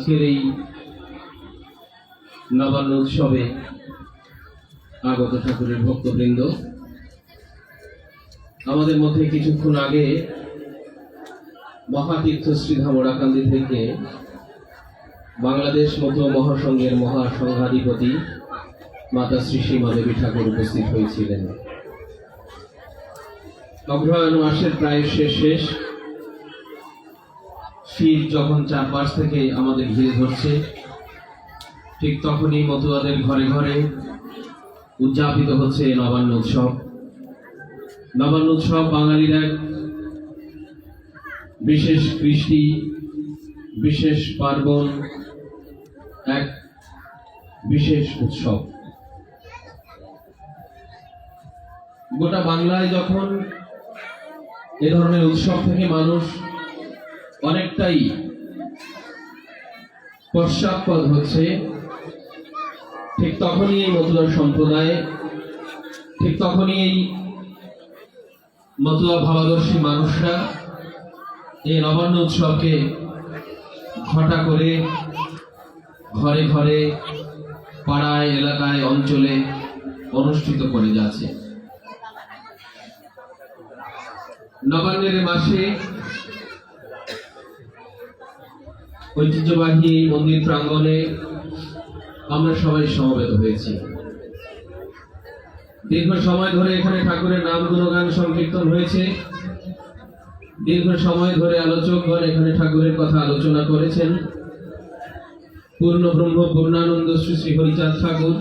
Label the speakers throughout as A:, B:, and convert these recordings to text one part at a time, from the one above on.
A: আজকের এই নবান্ন উৎসবে আগত ঠাকুরের ভক্তবৃন্দ, আমাদের মধ্যে কিছুক্ষণ আগে মহাতীর্থ শ্রীধাম ওরাকান্দি থেকে বাংলাদেশ মতো মহাসংঘের মহাসংঘাধিপতি মাতা শ্রী সীমা দেবী ঠাকুর উপস্থিত হয়েছিলেন। অগ্রহায়ণ মাসের প্রায় শেষ শেষ। শীত যখন চারপাশ থেকে আমাদের ঘিরে ধরছে, ঠিক তখনই মতুয়াদের ঘরে ঘরে উদযাপিত হচ্ছে নবান্ন উৎসব। নবান্ন উৎসব বাঙালির এক বিশেষ কৃষ্টি, বিশেষ পার্বণ, এক বিশেষ উৎসব। গোটা বাংলায় যখন এ ধরনের উৎসব থেকে মানুষ অনেকটাই পশ্চাৎপদ হচ্ছে। ঠিক তখনই এই মতুয়া সম্প্রদায়, ঠিক তখনই এই মতুয়া ভাবাদর্শী মানুষরা এই নবান্ন উৎসবকে ঘটা করে ঘরে ঘরে, পাড়ায়, এলাকায়, অঞ্চলে অনুষ্ঠিত করে যাচ্ছে। নবান্নের মাসে ঐতিহ্যবাহী মন্দির প্রাঙ্গণে আমরা সবাই সমবেত হয়েছি। দীর্ঘ সময় ধরে এখানে ঠাকুরের নাম গুণগান সংকীর্তন হয়েছে। দীর্ঘ সময় ধরে আলোচকগণ এখানে ঠাকুরের কথা আলোচনা করেছেন। পূর্ণ ব্রহ্ম, পূর্ণানন্দ, শ্রী শ্রী হরিচাঁদ ঠাকুর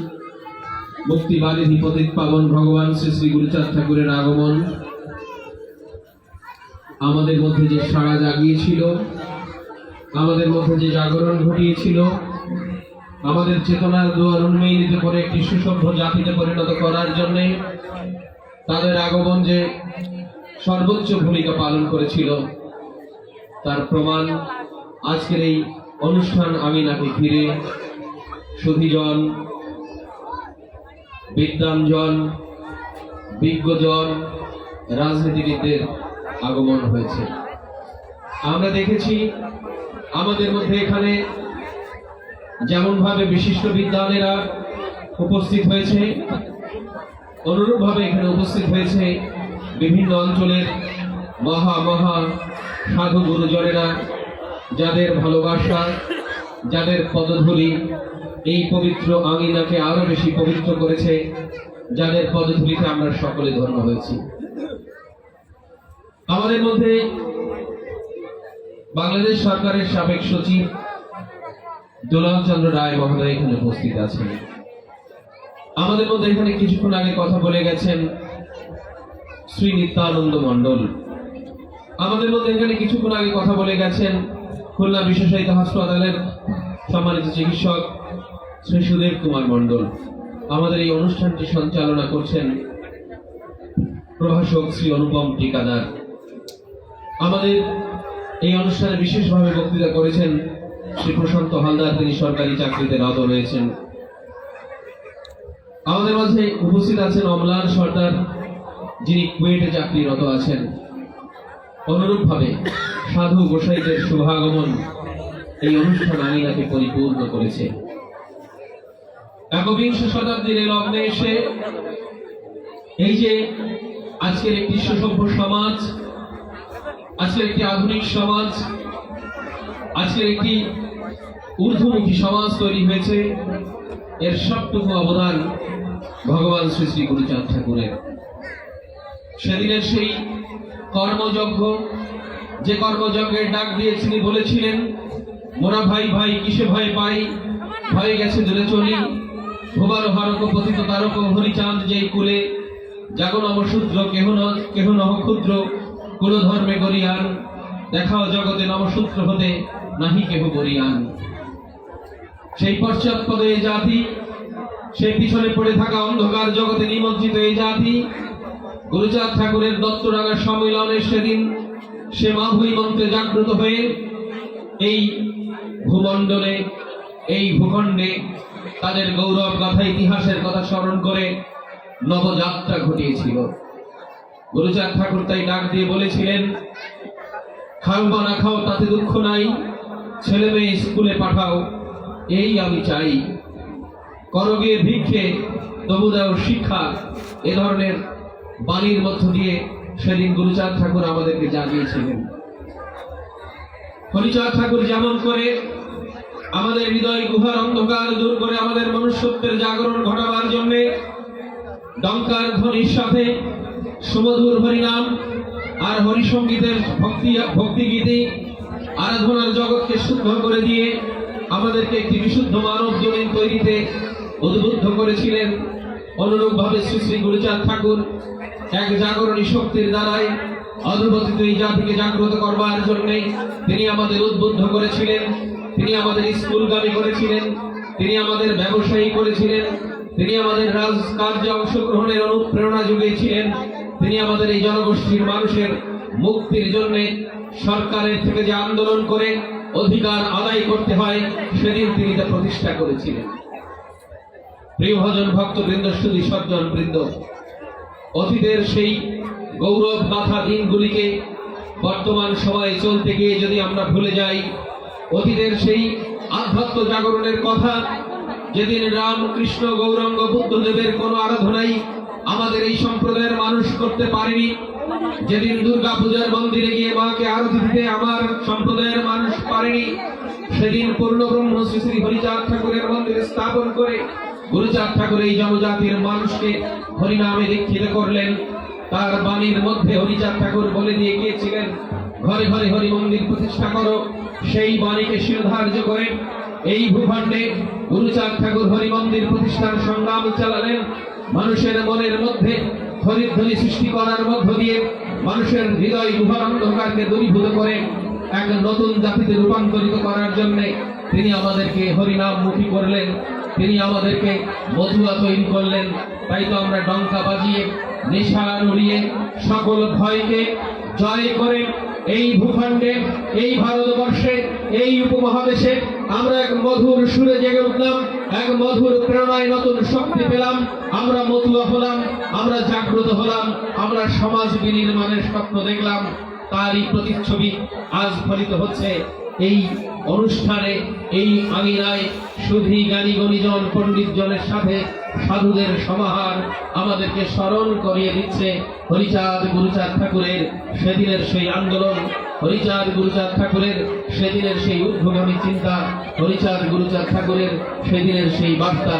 A: মুক্তিবাদী পতিত পাবন ভগবান, শ্রী শ্রী গুরুচাঁদ ঠাকুরের আগমন। আমাদের মধ্যে যে সাড়া জাগিয়েছিল আমাদের মধ্যে যে জাগরণ ঘটিয়েছিল, আমাদের চেতনার দুয়ার উন্মোহিত করে একটি সুসভ্য জাতিতে পরিণত করার জন্য তাদের আগমন যে সর্বোচ্চ ভূমিকা পালন করেছিল, তার প্রমাণ আজকের এই অনুষ্ঠান আমিনাকে ঘিরে সুধীজন বিদ্যাঞ্জন বিজ্ঞজন, রাজনীতিবিদদের আগমন হয়েছে। আমরা দেখেছি আমাদের মধ্যে এখানে যেমন ভাবে বিশিষ্ট বিদ্যালয়েরা উপস্থিত হয়েছে অনুরূপ ভাবে এখানে উপস্থিত হয়েছে বিভিন্ন অঞ্চলের মহা মহা সাধু গুরুজনেরা যাদের ভালোবাসা, যাদের পদধূলি, এই পবিত্র আঙিনাকে আরও বেশি পবিত্র করেছে, যাদের পদধূলিতে আমরা সকলে ধন্য হয়েছি। আমাদের মধ্যে বাংলাদেশ সরকারের সাবেক সচিব দুলাল চন্দ্র রায় মহোদয় এখানে উপস্থিত আছেন। আমাদের মধ্যে এখানে কিছুক্ষণ আগে কথা বলে গেছেন শ্রী নিত্যানন্দ মণ্ডল। আমাদের মধ্যে এখানে কিছুক্ষণ আগে কথা বলে গেছেন খুলনা বিশেষায়িত হাসপাতালের সম্মানিত চিকিৎসক শ্রী সুদেব কুমার মণ্ডল। আমাদের এই অনুষ্ঠানটি সঞ্চালনা করছেন প্রভাষক শ্রী অনুপম টিকাদার আমাদের এই অনুষ্ঠানে বিশেষভাবে বক্তৃতা করেছেন শ্রী প্রশান্ত হালদার, তিনি সরকারি চাকরিতে রত রয়েছেন। আমাদের মাঝে উপস্থিত আছেন অমলান সর্দার, যিনি কুয়েটে চাকরিরত আছেন। অনুরূপভাবে সাধু গোসাইদের শুভাগমন এই অনুষ্ঠান আঙিনাকে পরিপূর্ণ করেছে। একবিংশ শতাব্দীর লগ্নে এসে এই যে আজকের একটি সুসভ্য সমাজ আজকের একটি আধুনিক সমাজ, আজকের একটি ঊর্ধ্বমুখী সমাজ তৈরি হয়েছে। এর সবটুকু অবদান ভগবান শ্রী শ্রী গুরুচাঁদ ঠাকুরের। সেদিনের সেই কর্মযজ্ঞ, যে কর্মযজ্ঞের ডাক দিয়ে তিনি বলেছিলেন, মোরা ভাই ভাই, কিসে ভয় পাই? ভয়ে গেছে দূরে চলি। ভুবার হরক পতিত তারক, হরিচাঁদ যেই কুলে। জাগন অবশূদ্র কেহ ন, কেহ নহ ক্ষুদ্র। কুল ধর্মে গরিয়ান, দেখাও জগতে নবসূত্র হতে নাহি কেহ গরিয়ান। সেই পশ্চাৎপদে এই জাতি, সেই পিছনে পড়ে থাকা অন্ধকার জগতে নিমজ্জিত এই জাতি, গুরুচাঁদ ঠাকুরের দত্তরাঙা সম্মেলনে সেদিন সে মাধুরী মন্ত্রে জাগ্রত হয়ে এই ভূমণ্ডলে, এই ভূখণ্ডে তাদের গৌরব কথা ইতিহাসের কথা স্মরণ করে নবযাত্রা ঘটিয়েছিল। গুরুচাঁদ ঠাকুর তাই ডাক দিয়ে বলেছিলেন, খাও বা না খাও, তাতে দুঃখ নাই। ছেলে মেয়ে স্কুলে পাঠাও, এই আমি চাই। করগে, ভিক্ষে, তবু দাও শিক্ষা, এ ধরনের বাণীর মধ্য দিয়ে সেদিন গুরুচাঁদ ঠাকুর আমাদেরকে জানিয়েছিলেন হরিচাঁদ ঠাকুর যেমন করে, আমাদের হৃদয় গুহার অন্ধকার দূর করে আমাদের মনুষ্যত্বের জাগরণ ঘটাবার জন্যে, ডঙ্কার ধ্বনির সাথে সুমধুর হরিনাম আর হরিসঙ্গীতের ভক্তি ভক্তি গীতি আরাধনার জগৎকে শুদ্ধ করে দিয়ে আমাদেরকে একটি বিশুদ্ধ মানব জমিন তৈরিতে উদ্বুদ্ধ করেছিলেন। অনুরূপভাবে শ্রী শ্রী গুরুচাঁদ ঠাকুর এক জাগরণী শক্তির দ্বারাই অধুপতিত এই জাতিকে জাগ্রত করবার জন্য তিনি আমাদের উদ্বুদ্ধ করেছিলেন, তিনি আমাদের স্কুলগামী করেছিলেন, তিনি আমাদের ব্যবসায়ী করেছিলেন, তিনি আমাদের রাজকার্যে অংশগ্রহণের অনুপ্রেরণা জুগিয়েছিলেন তিনি আমাদের এই জনগোষ্ঠীর মানুষের মুক্তির জন্য সরকারের থেকে যে আন্দোলন করে অধিকার আদায় করতে হয়, সেদিন তিনি তা প্রতিষ্ঠা করেছিলেন। প্রিয় ভজন ভক্ত বৃন্দ শুধু সজ্জন বৃন্দ, অতীতের সেই গৌরব গাথা দিনগুলিকে বর্তমান সময়ে চলতে গিয়ে যদি আমরা ভুলে যাই, অতীতের সেই আধ্যাত্ম জাগরণের কথা, যেদিন রাম কৃষ্ণ গৌরাঙ্গ বুদ্ধদেবের কোনো আরাধনাই আমাদের এই সম্প্রদায়ের মানুষ করতে পারেনি। যেদিন দুর্গা পূজার মন্দিরে গিয়ে মাকে আরতি দিতে আমার সম্প্রদায়ের মানুষ পারেনি, সেদিন পূর্ণ ব্রহ্ম শ্রী শ্রী হরিচাঁদ ঠাকুরের মন্দিরে স্থাপন করে গুরুচাঁদ ঠাকুর এই জনজাতির মানুষকে হরিনামে দীক্ষিত করলেন। তার বাণীর মধ্যে হরিচাঁদ ঠাকুর বলে দিয়ে গিয়েছিলেন, ঘরে ঘরে হরি মন্দির প্রতিষ্ঠা করো। সেই বাণীকে শিরোধার্য করে এই ভূখণ্ডে গুরুচাঁদ ঠাকুর হরি মন্দির প্রতিষ্ঠার সংগ্রাম চালালেন। মানুষের মনের মধ্যে হরিধ্বনি সৃষ্টি করার মধ্য দিয়ে মানুষের হৃদয় গুহার অন্ধকারকে দূরীভূত করে এক নতুন জাতিতে রূপান্তরিত করার জন্যে তিনি আমাদেরকে হরিনাম মুখী করলেন, তিনি আমাদেরকে মধুয়া তৈরি করলেন। তাই তো আমরা ডঙ্কা বাজিয়ে নেশা উড়িয়ে সকল ভয়কে জয় করে এই ভূখণ্ডে, এই ভারতবর্ষে, এই উপমহাদেশে আমরা এক মধুর সুরে জেগে উঠলাম, এক মধুর প্রেরণায় নতুন শক্তি পেলাম, আমরা মতুয়া হলাম, আমরা জাগ্রত হলাম, আমরা সমাজ বিনির্মাণের স্বপ্ন দেখলাম, তারই প্রতিচ্ছবি আজ ফলিত হচ্ছে। এই অনুষ্ঠানে, এই আঙিনায় সুধী জ্ঞানী গণিজন পণ্ডিত জনের সাথে সাধুদের সমাহার আমাদেরকে স্মরণ করিয়ে দিচ্ছে হরিচাঁদ গুরুচাঁদ ঠাকুরের সেদিনের সেই আন্দোলন, হরিচাঁদ গুরুচাঁদ ঠাকুরের সেদিনের সেই ঊর্ধ্বগামী চিন্তা, হরিচাঁদ গুরুচাঁদ ঠাকুরের সেদিনের সেই বার্তা,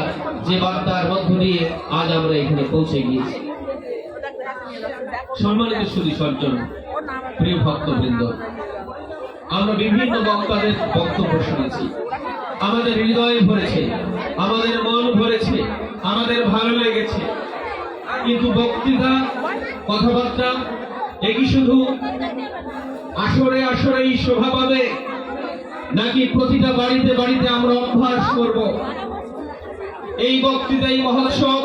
A: যে বার্তার মধ্য দিয়ে আজ আমরা এখানে পৌঁছে গিয়েছি। সম্মানিত সুদী সজ্জন, প্রিয় ভক্তবৃন্দ আমরা বিভিন্ন বক্তাদের বক্তব্য শুনেছি। আমাদের হৃদয়ে ভরেছে, আমাদের মন ভরেছে, আমাদের ভালো লেগেছে। কিন্তু বক্তৃতা, কথাবার্তা একই শুধু আসরে আসরেই শোভা পাবে, নাকি প্রতিটা বাড়িতে বাড়িতে আমরা অভ্যাস করব? এই বক্তৃতা, এই মহোৎসব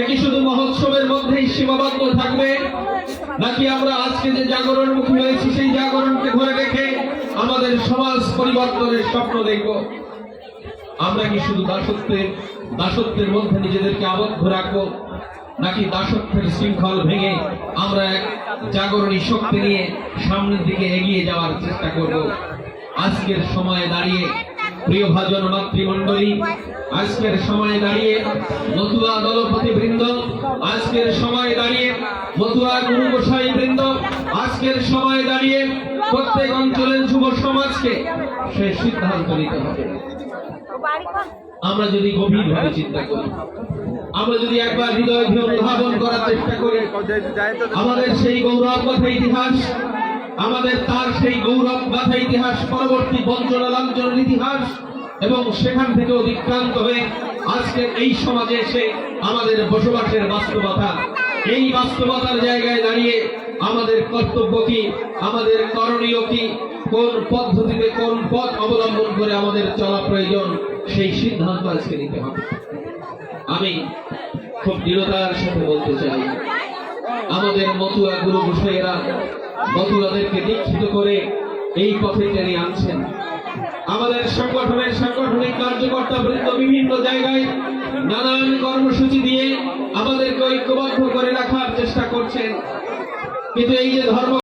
A: একই শুধু মহোৎসবের মধ্যেই সীমাবদ্ধ থাকবে? নাকি আমরা আজকে যে জাগরণমুখী হয়েছি, সেই জাগরণকে ধরে রেখে আমাদের সমাজ পরিবর্তনের স্বপ্ন দেখব? আমরা কি শুধু দাসত্বের দাসত্বের মধ্যে নিজেদেরকে আবদ্ধ রাখব, নাকি দাসত্বের শৃঙ্খল ভেঙে আমরা এক জাগরণী শক্তি নিয়ে সামনের দিকে এগিয়ে যাওয়ার চেষ্টা করব? আজকের সময়ে দাঁড়িয়ে প্রিয় ভাজন মাতৃমণ্ডলী, আজকের সময়ে দাঁড়িয়ে মতুয়া দলপতি বৃন্দ আজকের সময়ে দাঁড়িয়ে মতুয়া গুরু গোসাই বৃন্দ আজকের সময়ে দাঁড়িয়ে প্রত্যেক অঞ্চলের যুব সমাজকে সে সিদ্ধান্ত নিতে হবে। আমরা যদি গভীরভাবে চিন্তা করি, আমরা যদি একবার হৃদয় দিয়ে অনুধাবন করার চেষ্টা করি, আমাদের সেই গৌরব কথা ইতিহাস আমাদের তার সেই গৌরব গাথা ইতিহাস, পরবর্তী বঞ্চনা লাঞ্ছনের ইতিহাস, এবং সেখান থেকে অতিক্রান্ত হয়ে আজকের এই সমাজে এসে আমাদের বসবাসের বাস্তবতা। এই বাস্তবতার জায়গায় দাঁড়িয়ে আমাদের কর্তব্য কি, আমাদের করণীয় কি, কোন পদ্ধতিতে কোন পথ অবলম্বন করে আমাদের চলা প্রয়োজন, সেই সিদ্ধান্ত আজকে নিতে হবে। আমি খুব দৃঢ়তার সাথে বলতে চাই, আমাদের মতুয়া গুরু গোসাইয়েরা মতুয়াদেরকে দীক্ষিত করে এই পথে টেনে আনছেন। আমাদের সংগঠনের সাংগঠনিক কার্যকর্তা বৃন্দ বিভিন্ন জায়গায় নানান কর্মসূচি দিয়ে আমাদেরকে ঐক্যবদ্ধ করে রাখার চেষ্টা করছেন। কিন্তু এই যে ধর্ম